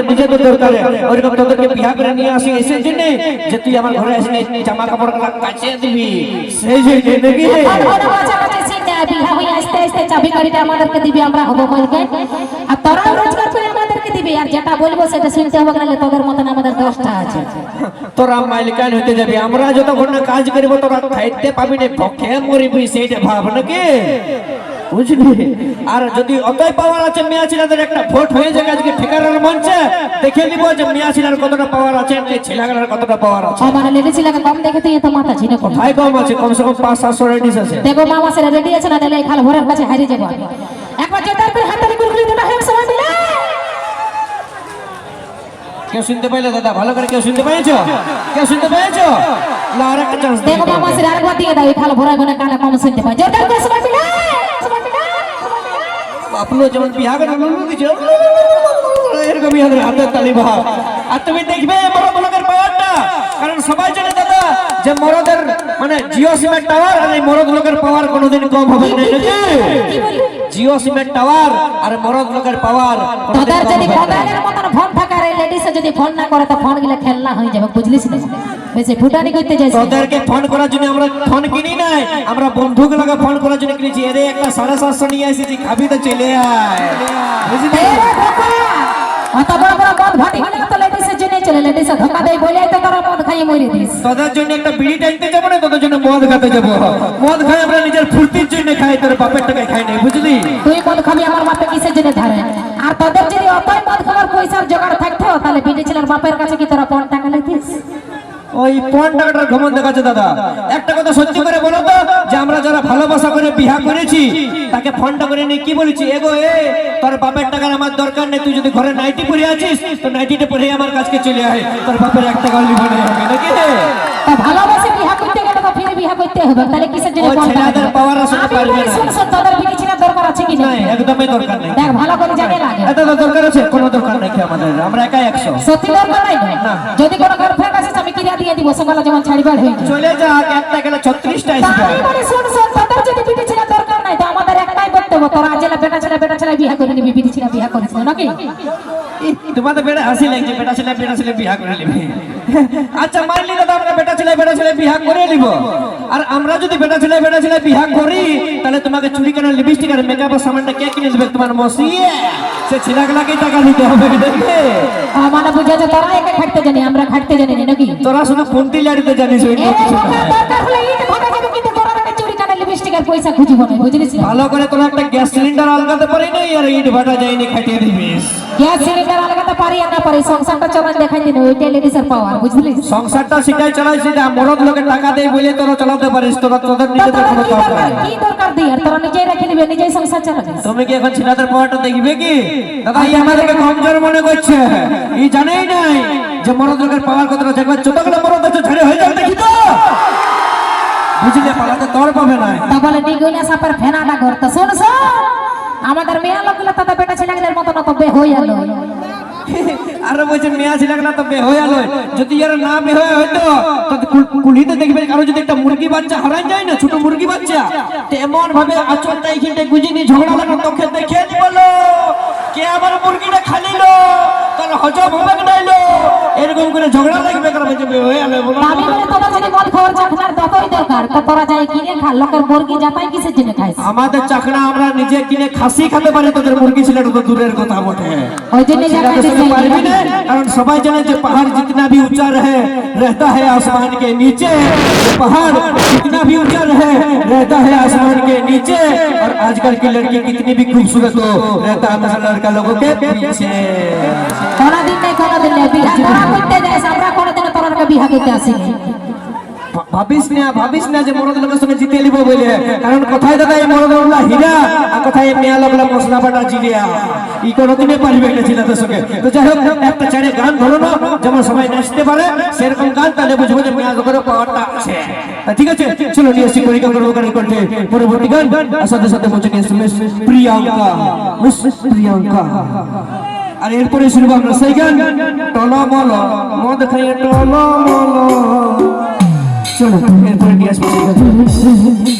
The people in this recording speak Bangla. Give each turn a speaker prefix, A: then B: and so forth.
A: আমাদের নিজেদের দরকার। ওইরকম তোদেরকে বিয়া করে নিয়ে আসি জন্য যে তুই আমার ঘরে আসলে জামা কাপড় কাচিয়ে দিবি। সেই জন্য নাকি
B: এখন কাছাকাছি সিনে বিহা হয়ে আসতে আসতে চাবি গাড়িটা আমাদেরকে দিবি আমরা হব মালিকান আর তোরা রোজগার করে আমাদেরকে দিবি আর যেটা বলব সেটা শুনতে হবে নাহলে তোদের মতন আমাদের দশটা আছে।
A: তোরা মালিকান হতে যাবি আমরা যতক্ষণ না কাজ করব তোরা খাইতে পাবি না ভক্ষে মরিবি সেইটা ভাব নাকি বুঝলি? আর যদি অতই পাওয়ার আছে মিয়া ছিলাদের একটা ভোট হয়ে যাবে আজকে ঠিকানার মঞ্চে দেখে নিব যে মিয়া ছিলার কতটা পাওয়ার আছে এই ছেলেগুলোর কতটা পাওয়ার আছে।
B: আমার লেডি কম দেখে এত মাথা ঝিনে করো
A: ভাই কম আছে কমসে কম পাঁচ সাতশো রেডিস আছে।
B: দেখো মামা সেটা রেডি আছে না এই খাল ভোরের কাছে হারিয়ে যাব। একবার জোরদার করে হাতালি গুলগুলি দুটো এক সময় মিলে।
A: কেউ শুনতে পাইলে দাদা? ভালো করে কেউ শুনতে পেয়েছ? কেউ শুনতে পেয়েছ? না আর একটা চান্স
B: দেখো মামা সেটা আরেকবার দিয়ে দাও এই খাল ভরা গুনে কানে কম শুনতে পাই জোরদার করে সময় মিলে।
A: আপনিও যেমন বিহা করে লুলু এরকম ইয়াদের হাতে তালি ভাব আর তুমি দেখবে বড় পাওয়ারটা। কারণ সবাই জানে দাদা যে মরদের মানে জিও সিমেন্ট টাওয়ার আর এই মরদ লোকের পাওয়ার কোনোদিন কম হবে না জিও সিমেন্ট টাওয়ার আর মরদ লোকের পাওয়ার
B: তোদের যদি মোবাইলের মতন ফোন থাকে আর লেডিসে যদি ফোন না করে তো ফোনগুলো খেলনা হয়ে যাবে বুঝলিস না? বেশি ফুটানি করতে যাইছি
A: তোদেরকে ফোন করার জন্য আমরা ফোন কিনি নাই। আমরা বন্ধুগুলোকে ফোন করার জন্য কিনেছি। এরে একটা সাড়ে সাতশো নিয়ে এসেছি। খাবি তো চলে আয়। বুঝলি?
B: এ অত বড় বড় মদ ভাটি। হলে তো লেডিসের জন্য চলে। লেডিসে ধোকা দেয় বলে তো তোরা মদ খাইয়ে মরে দিস।
A: তোদের জন্য একটা বিড়ি টাইতে যাব না? তোদের জন্য মদ খাতে যাব। মদ খাই আমরা নিজের ফুর্তির জন্য খাই তোর বাপের টাকায় খাই নাই বুঝলি?
B: তুই মদ খাবি আমার বাপে কিসের জন্য ধারে? আর তোদের যদি অতই মদ খাওয়ার পয়সার জোগাড় থাকতো তাহলে বিটি ছেলের বাপের কাছে কি তোরা পণ টাকা লিখিস
A: ওই পন টাকাটার ঘমন দেখাচ্ছে দাদা। একটা কথা সত্যি করে বলো তো যে আমরা যারা ভালোবাসা করে বিহা করেছি তাকে ফোনটা করে নিয়ে কি বলেছি? এগো এ তোর বাপের টাকার আমার দরকার নেই তুই যদি ঘরে নাইটি পরে আছিস তো নাইটিটা পরে আমার কাছে চলে আয়। তোর বাপের এক টাকা লিখে নেই হবে নাকি?
B: তা ভালোবাসে বিহা করতে গেলে তো ফিরে বিহা করতে হবে তাহলে কিসের জন্য টাকা
A: ছেলেদের পাওয়ার আসলে
B: আমি
A: পারবে না।
B: শোন, শোন, তোদের বিটি ছেলের দরকার আছে কি না
A: একদমই দরকার নেই।
B: দেখ ভালো করে জানে লাগে
A: এত তো দরকার আছে কোনো দরকার নেই কি আমাদের? আমরা একাই একশো।
B: সত্যি দরকার নাই?
A: না।
B: যদি কিনা দিয়ে যেমন ছাড়িবার হয়ে
A: চলে যাক একটা গেলে ছত্রিশটা
B: বলি শোন শোন তোদের যদি বিটি ছেলে দরকার নাই তো আমাদের একটাই বক্তব্য তোরা আজেলা বেটা ছেলে বেটা ছেলে বিয়ে করে নিবি বিটি ছেলে বিয়ে করিস নাকি?
A: তোমাদের বেড়ে হাসি লাগছে বেটা ছেলে বেটা ছেলে বিয়া করে নিবে। আচ্ছা মানলি দাদা আমরা বেটা ছেলে বেটা ছেলে বিয়া করে নিব। আর আমরা যদি বেটা ছেলে বেটা ছেলে বিয়া করি তাহলে তোমাকে চুরি কেনার লিপস্টিক আর মেকআপের সামানটা কে কিনে দেবে? তোমার মসিয়ে সে ছেলেগুলাকেই টাকা দিতে হবে দেখবে?
B: মানে বুঝা যে তোরা একা খাটতে জানি আমরা খাটতে জানি
A: তোরা শুধু কোনটি লাড়িতে জানিস ওই
B: এ
A: নিয়ে কিছু না।
B: আর পয়সা খুঁজিব না? বুঝলিস
A: ভালো করে তোরা একটা গ্যাস সিলিন্ডার আলগাতে পারি না আর ইট ভাটা যায়নি খাটিয়ে দিবিস
B: গ্যাস সিলিন্ডার আলাদা পারি আর না পারি সংসারটা চলান দেখাই দিন ওইটা লেডিসের পাওয়ার বুঝলিস
A: সংসারটা সেটাই চালাইছি যে মরদ লোকে টাকা দেয় বলে তোরা চালাতে পারিস তোরা তোদের নিজেদের কোনো
B: দরকার কি দরকার দিয়ে? আর তোরা নিজেই রেখে নিবে নিজেই সংসার চালাবে।
A: তুমি কি এখন ছেলেদের পাওয়াটা দেখবে কি? দাদা এই আমাদেরকে কমজোর মনে করছে। এই জানেই নাই যে মরদ লোকের পাওয়ার কতটা দেখবে ছোটগুলো মরদ আছে ছেড়ে হয়ে যাবে। বুঝলে পালাতে তোর পাবে না।
B: তা বলে সাপের ফেনাটা শোন আমাদের মেয়ে লোকগুলো তাদের বেটা মতো তো বে হয়ে গেল
A: আরও বলছে মেয়া তো বে হয়ে গেল যদি এর না বে হয়ে হয়তো তো কুলিতে দেখবে কারও যদি একটা মুরগি বাচ্চা হারাই যায় না ছোট মুরগি বাচ্চা তো এমন ভাবে আচরটা গুজি নিয়ে ঝগড়া লাগল তোকে দেখে বলো। কে আমার মুরগিটা খালিলো? তার হজম হবে নাইলো এরকম করে ঝগড়া লাগবে কারণ বলছে বে হয়ে গেল
B: তো তোরা যাই কিনে খা লোকের মুরগি যাতাই কিসের জন্য খাইস
A: আমাদের চাকরা আমরা নিজে কিনে খাসি খেতে পারি তোদের মুরগি ছিল তো দূরের কথা বটে
B: ওই জন্য
A: সেটা তো শুধু পারবি না, কারণ সবাই জানে যে पहाड़ जितना भी ऊंचा रहे रहता है आसमान के नीचे ये पहाड़ जितना भी ऊंचा रहे रहता है आसमान के नीचे और आजकल की लड़की कितनी भी खूबसूरत हो रहता है हमेशा लड़का लोगों के पीछे
B: কোনদিন নেই কোনদিন নেই বিহা তোরা করতে যাইস আমরা কোনদিন তোরা বিহা করতে আসিনি
A: ভা- ভাবিস না ভাবিস না যে মরদ লোকের সঙ্গে জিতে নিব বলে। কারণ কোথায় দাদা এই মরদ লোকলা হীরা, আর কোথায় মেয়া লোকলা মশলা বাটা জিরিয়া ই কোনোদিনে পারবে না ছেলেদের সঙ্গে। তো যাই হোক, একটা ছেড়ে গান ধরো না, যেমন সবাই নাচতে পারে, সেরকম গান, তাহলে বুঝব যে মেয়া লোকের পাওয়ারটা আছে। ঠিক আছে, চলো নিয়ে আসি, পরীক্ষা করব গান করতে। পরবর্তী গান সাথে সাথে বলছে নিয়ে আসি প্রিয়াঙ্কা। মিস প্রিয়াঙ্কা। আর এরপরে শুনব আমরা সেই গান, টলমল, মদ খাইয়ে টলমল। চলো এরপরে নিয়ে আসব সেই গান।